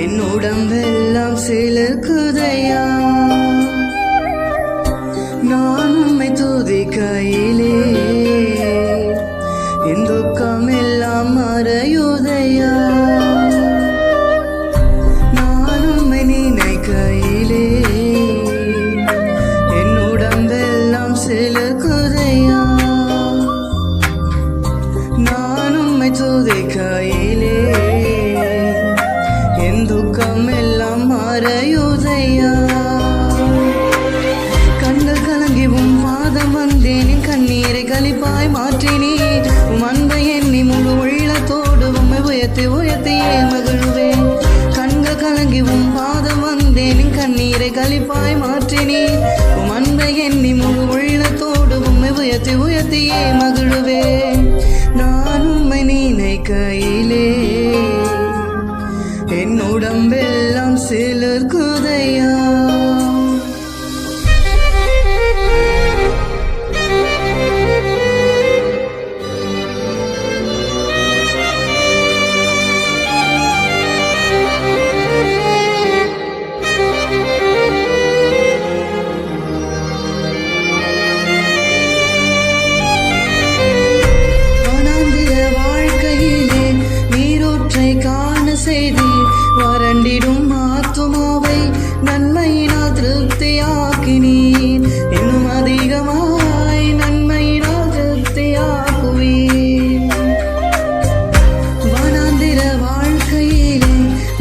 என் உடம்பெல்லாம் சிலக்குதையா? நான் உம்மை துதி கையிலே மாற்றினீர் உம் எண்ணி முழு உள்ளத்தோடு உம்மை உயர்த்தி உயர்த்தியே மகிழ்வேன் கண்கள் கலங்கி உம் பாதம் வந்தேன் கண்ணீரை கழிப்பாய் மாற்றினீர் உம் எண்ணி முழு உள்ளத்தோடு உம்மை உயர்த்தி உயர்த்தியே மகிழ்வேன் நான் உம்மை நினைக்கையிலே. திருப்தியாக்கினீர் இன்னும் அதிகமாய் நன்மையினால் திருப்தியாக்குவீர் வனாந்திர வாழ்க்கையிலே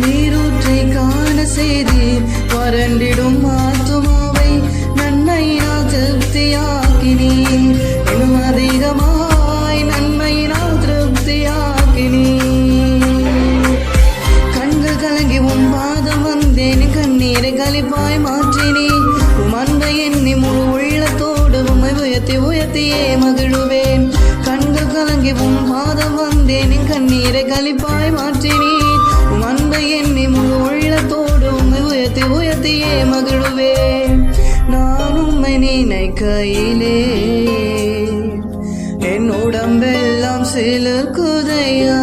நீரூற்றை காண செய்தீர். வறண்டிடும் ஆத்துமாவை நன்மையினால் திருப்தியாக்கினீர் இன்னும் அதிகமாய் நன்மையினால் திருப்தியாக்கினீர் கண்கள் கலங்கி உன் பாதம் வந்தேன். கண்ணீரை கழிப்பாய் மா கண்கள் உன் பாதம் வந்தேன் கண்ணீரை கழிப்பாய் மாற்றினேன் உம் அன்பை எண்ணி முழு உள்ளத்தோடு உம்மை உயர்த்தி உயர்த்தியே மகிழுவேன். நான் உம்மை நினைக்கையிலே என் உடம்பெல்லாம் சிலிர்க்குதையா குதையா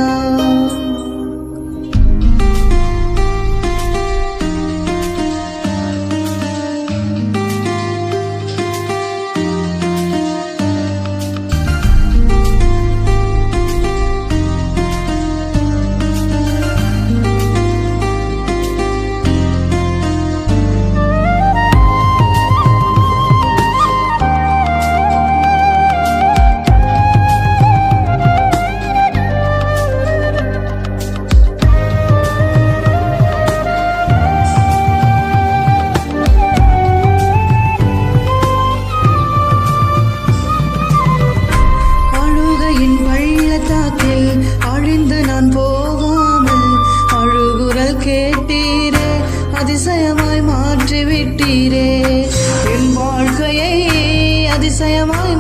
say I'm only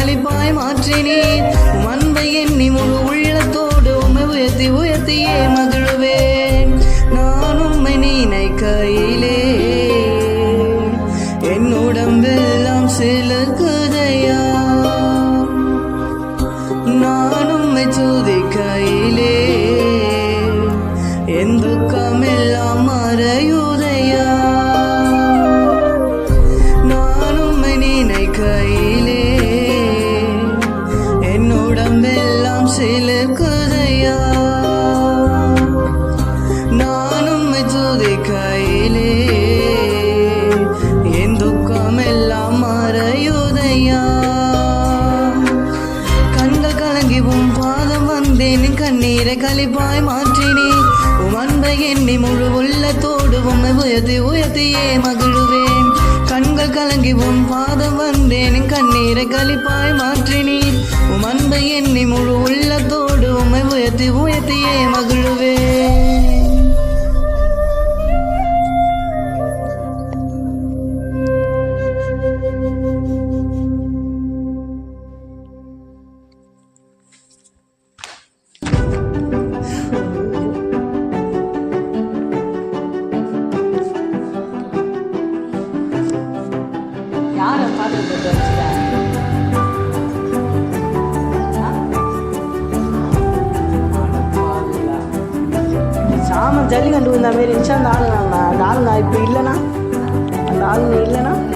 கண்ணீரை மாற்றினேன். உம் எண்ணி முழு உள்ளத்தோடு உமை உயர்த்தி உயர்த்தியே மகிழுவேன் சிலுக்குதையா? நான் துதிக்கையிலே என் துக்கமெல்லாம் மறையுதையா? கண்கள் கலங்கி உம் பாதம் வந்தேன் கண்ணீரை கழிப்பாய் மாற்றினேன். உம் அன்பை எண்ணி முழு உள்ளத்தோடு உன்னை உயர்த்தி உயர்த்தியே மகிழுவேன். கண்கள் கலங்கி உன் பாதம் வந்தேன் கண்ணீரை கழிப்பாய் மாற்றினீர் உம் அன்பை எண்ணி முழு உள்ளத்தோடு உம்மை உயர்த்தி உயர்த்தியே மகிழ் ஜல்லிக்கண்டு ஜல்லிக்கட்டு இந்த மாரி இருந்துச்சு? அந்த ஆள் அந்த ஆள் இப்போ இல்லைனா அந்த ஆள் இல்லைனா